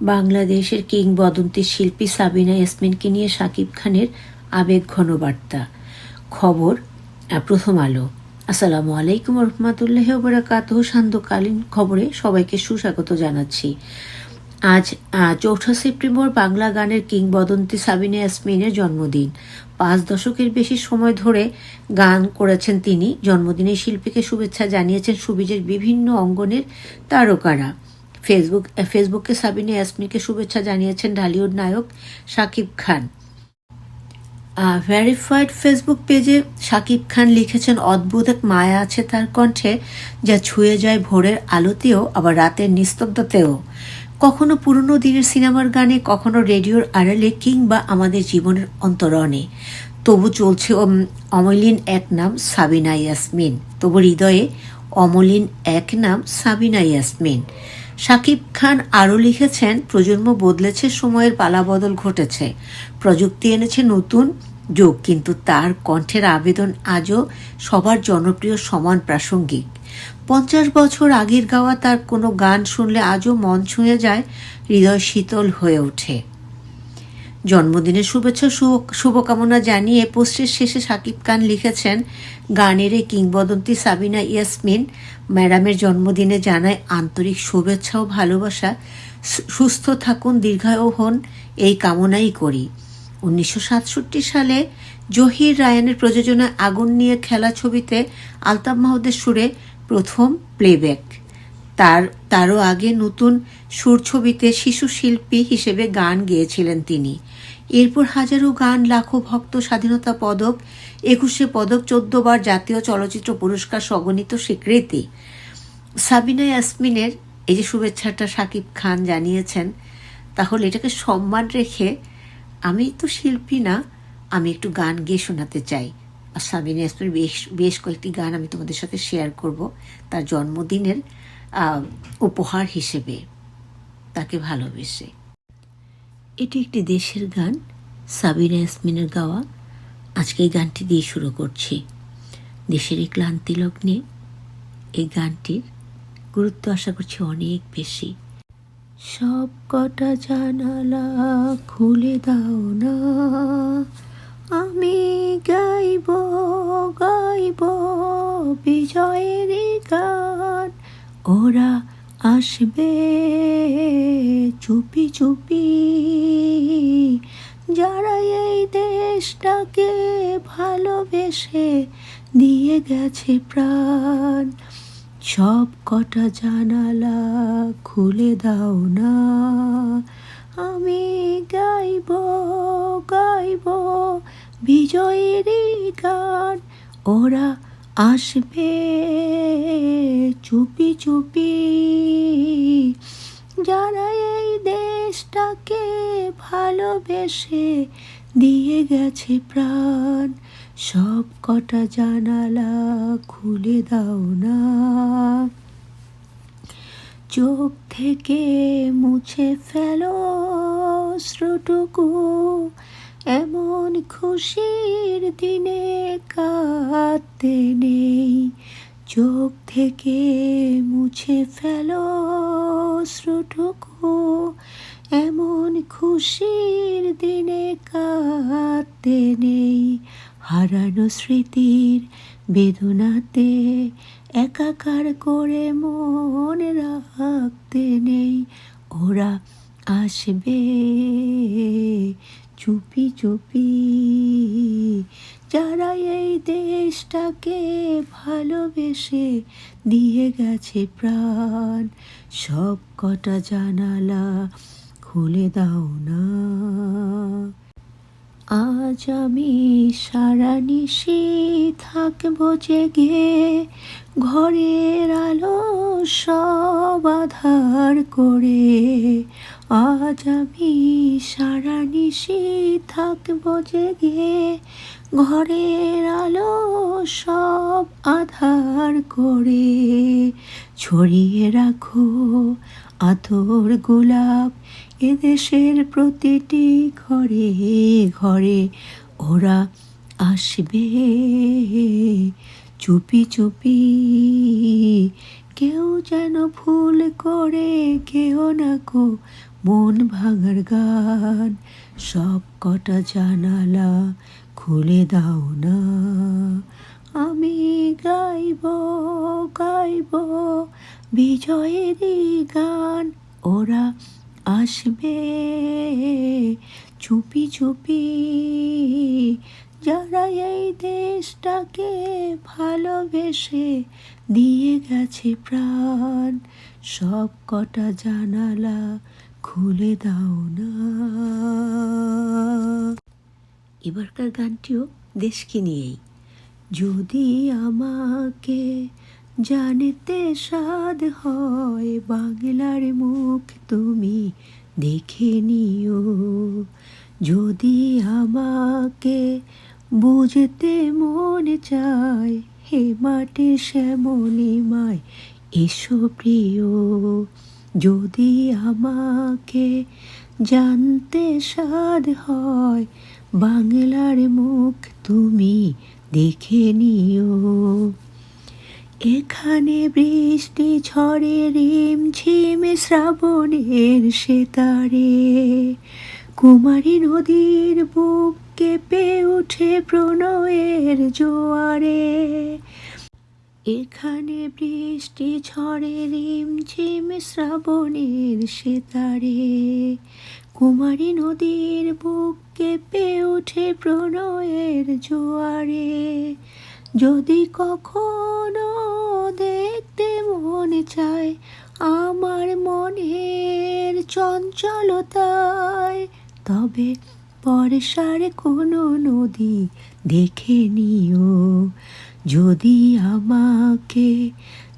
বাংলাদেশের কিংবদন্তি শিল্পী সাবিনা ইয়াসমিনকে নিয়ে শাকিব খানের আবেগ ঘন বার্তা। খবর প্রথম আলো। আসসালামু আলাইকুম রহমতুল্লাহ বরাকাত সান্ধ্যকালীন খবরে সবাইকে সুস্বাগত জানাচ্ছি। আজ চৌঠা সেপ্টেম্বর বাংলা গানের কিংবদন্তি সাবিনা ইয়াসমিনের জন্মদিন। পাঁচ দশকের বেশি সময় ধরে গান করেছেন তিনি। জন্মদিনে শিল্পীকে শুভেচ্ছা জানিয়েছেন সুবিজের বিভিন্ন অঙ্গনের তারকারা। ফেসবুক ফেসবুকে সাবিনা ইয়াসমিনকে শুভেচ্ছা জানিয়েছেন ঢালিউড নায়ক শাকিব খান। ভেরিফাইড ফেসবুক পেজে শাকিব খান লিখেছেন, অদ্ভুত এক মায়া আছে তার কণ্ঠে, যা ছুঁয়ে যায় ভোরের আলোতেও, আবার রাতের নিস্তব্ধতেও। কখনো পুরনো দিনের সিনেমার গানে, কখনো রেডিওর আড়ালে কিংবা আমাদের জীবনের অন্তরণে। তবু চলছে অমলিন এক নাম সাবিনা ইয়াসমিন। তবু হৃদয়ে অমলিন এক নাম সাবিনা ইয়াসমিন। শাকিব খান আরও লিখেছেন, প্রজন্ম বদলেছে, সময়ের পালাবদল ঘটেছে। প্রযুক্তি এনেছে নতুন যোগ, কিন্তু তার কণ্ঠের আবেদন আজও সবার জনপ্রিয় সমান প্রাসঙ্গিক। পঞ্চাশ বছর আগের গাওয়া তার কোনো গান শুনলে আজও মন ছুঁয়ে যায়, হৃদয় শীতল হয়ে ওঠে। জন্মদিনের শুভেচ্ছা শুভ- শুভকামনা জানিয়ে পোস্টের শেষে সাকিব খান লিখেছেন, গানের এই কিংবদন্তি সাবিনা ইয়াসমিন ম্যাডামের জন্মদিনে জানায় আন্তরিক শুভেচ্ছা ও ভালোবাসা। সুস্থ থাকুন, দীর্ঘায়ু হন, এই কামনাই করি। উনিশশো সাতষট্টি সালে জহির রায়ানের প্রযোজনায় আগুন নিয়ে খেলা ছবিতে আলতাফ মাহমুদের সুরে প্রথম প্লেব্যাক তার, তারও আগে নতুন সুর ছবিতে শিশু শিল্পী হিসেবে গান গেয়েছিলেন তিনি। এরপর হাজারো গান, লাখো ভক্ত স্বাধীনতা পদক, একুশে পদক, চোদ্দ বার জাতীয় চলচ্চিত্র পুরস্কার সগণিত স্বীকৃতি। সাবিনা ইয়াসমিনের এই যে শুভেচ্ছাটা শাকিব খান জানিয়েছেন, তাহলে এটাকে সম্মান রেখে আমি তো শিল্পী না, আমি একটু গান গেয়ে শোনাতে চাই। আর সাবিনা ইয়াসমিনের বেশ বেশ কয়েকটি গান আমি তোমাদের সাথে শেয়ার করব। তার জন্মদিনের উপহার হিসেবে তাকে ভালোবেসে। এটি একটি দেশের গান সাবিনা ইয়াসমিনের গাওয়া। আজকে এই গানটি দিয়ে শুরু করছি। দেশের এই ক্লান্তি লগ্নে এই গানটির গুরুত্ব আশা করছি অনেক বেশি। সব কটা জানালা খুলে দাও না। আমি গাইব গাইব বিজয়ের গান। ওরা আসবে চুপি চুপি। যারা এই দেশটাকে ভালোবেসে দিয়ে গেছে প্রাণ, সব কটা জানালা খুলে দাও না। আমি গাইব গাইব বিজয়েরই গান, ওরা আসবে চুপি চুপি। যারা এই দেশটাকে ভালোবেসে দিয়ে গেছে প্রাণ, সব কটা জানালা খুলে দাও না। চোখ থেকে মুছে ফেলো শ্রুটুকু এমন খুশির দিনে কাঁদতে নেই। চোখ থেকে মুছে ফেলো শ্রুটুকু। এমন খুশির দিনে কাঁদতে নেই। হারানো স্মৃতির বেদনাতে একাকার করে মন রাখতে নেই। ওরা আসবে চুপি চুপি। যারা এই দেশটাকে ভালোবেসে দিয়ে গেছে প্রাণ সব কটা জানালা খুলে দাও না। আজ আমি সারা নিশি থাকব জেগে, ঘরের আলো সব আধার করে। আজ আমি সারা নিশি থাকব জেগে, ঘরের আলো সব আধার করে। ছড়িয়ে রাখো আতর গোলাপ এদেশের প্রতিটি ঘরে ঘরে ওরা আসবে। চুপি চুপি কেউ যেন ভুল করে কেউ না কো মন ভাঙার গান। সব কটা জানালা খুলে দাও না। আমি গাইব গাইব বিজয়েরই গান। ওরা আসবে। চুপি চুপি, যারা এই দেশটাকে ভালোবেসে দিয়ে গেছে প্রাণ, সব কটা জানালা খুলে দাও না। এবারকার গানটিও দেশকে নিয়েই। যদি আমাকে জানতে স্বাদ হয়, বাংলার মুখ তুমি দেখে নিও। যদি আমাকে বুঝতে মন চায়, হে মাটির শ্যামলিমায় এসো প্রিয়। যদি আমাকে জানতে স্বাদ হয়, বাংলার মুখ তুমি দেখে নিও। এখানে বৃষ্টি ঝড়ে রিম ঝিম শ্রাবণের সেতারে। কুমারী নদীর বুক কেঁপে উঠে প্রণয়ের জোয়ারে। এখানে বৃষ্টি ঝড়ে রিম ঝিম শ্রাবণের সেতারে। কুমারী নদীর বুক কেঁপে উঠে প্রণয়ের জোয়ারে। যদি কখনো দেখতে মনে চায় আমার মনের চঞ্চলতায়, তবে বর্ষার কোনো নদী দেখে নিও। যদি আমাকে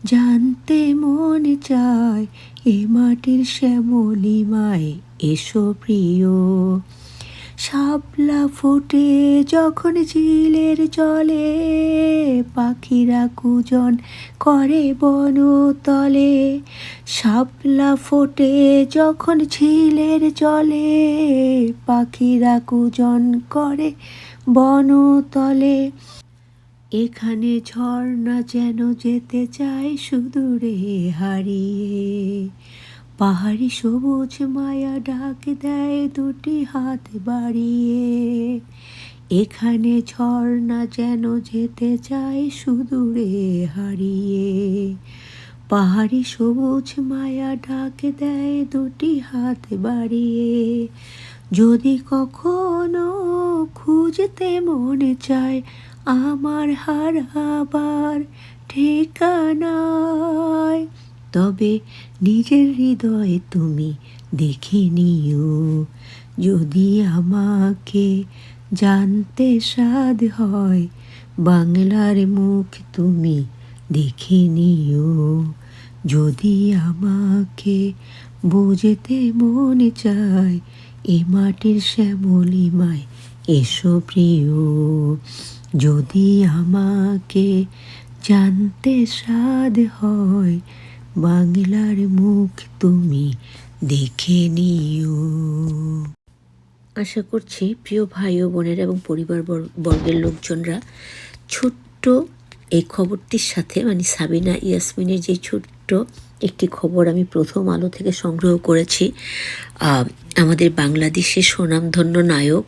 জানতে মনে চায়, এ মাটির শ্যামলিমায় এসো প্রিয়। শাপলা ফোটে যখন ঝিলের জলে, পাখিরা কুজন করে বনতলে। শাপলা ফোটে যখন ঝিলের জলে, পাখিরা কুজন করে বনতলে। এখানে ঝর্ণা যেন যেতে চায় সুদূরে হারিয়ে। পাহাড়ি সবুজ মায়া ডাক দেয় দুটি হাত বাড়িয়ে। এখানে ঝর্ণা যেন যেতে চায় সুদূরে হারিয়ে। পাহাড়ি সবুজ মায়া ডাক দেয় দুটি হাত বাড়িয়ে। যদি কখনো খুঁজতে মনে চায়, আমার হার হারাবার ঠিকানায়। তবে নিজের হৃদয়ে তুমি দেখে নিও। যদি আমাকে জানতে স্বাদ হয়, বাংলার মুখ তুমি দেখে নিও। যদি আমাকে বুঝতে মনে চায়, এ মাটির শ্যামলিমায় এসো প্রিয়। যদি আমাকে জানতে স্বাদ হয় বাংলার মুখ তুমি দেখে নিও। আশা করছি প্রিয় ভাই ও বোনের এবং পরিবার বর্গের লোকজনরা ছোট্ট এই খবরটির সাথে মানে সাবিনা ইয়াসমিনের যে ছোট্ট একটি খবর আমি প্রথম আলো থেকে সংগ্রহ করেছি আমাদের বাংলাদেশের সুনামধন্য নায়ক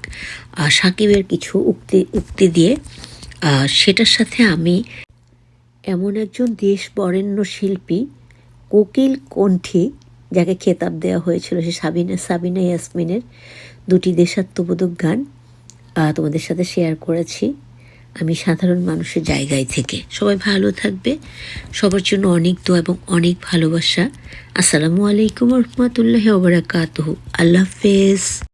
সাকিবের কিছু উক্তি উক্তি দিয়ে সেটার সাথে আমি এমন একজন দেশ বরেণ্য শিল্পী কোকিল কণ্ঠী যাকে খেতাব দেওয়া হয়েছিল, সে সাবিনা সাবিনা ইয়াসমিনের দুটি দেশাত্মবোধক গান তোমাদের সাথে শেয়ার করেছি। আমি সাধারণ মানুষের জায়গায় থেকে। সবাই ভালো থাকবে। সবার জন্য অনেক দোয়া এবং অনেক ভালোবাসা। আসসালামু আলাইকুম রহমতুল্লাহ ওবরাকাতহ আল্লাহ হাফেজ।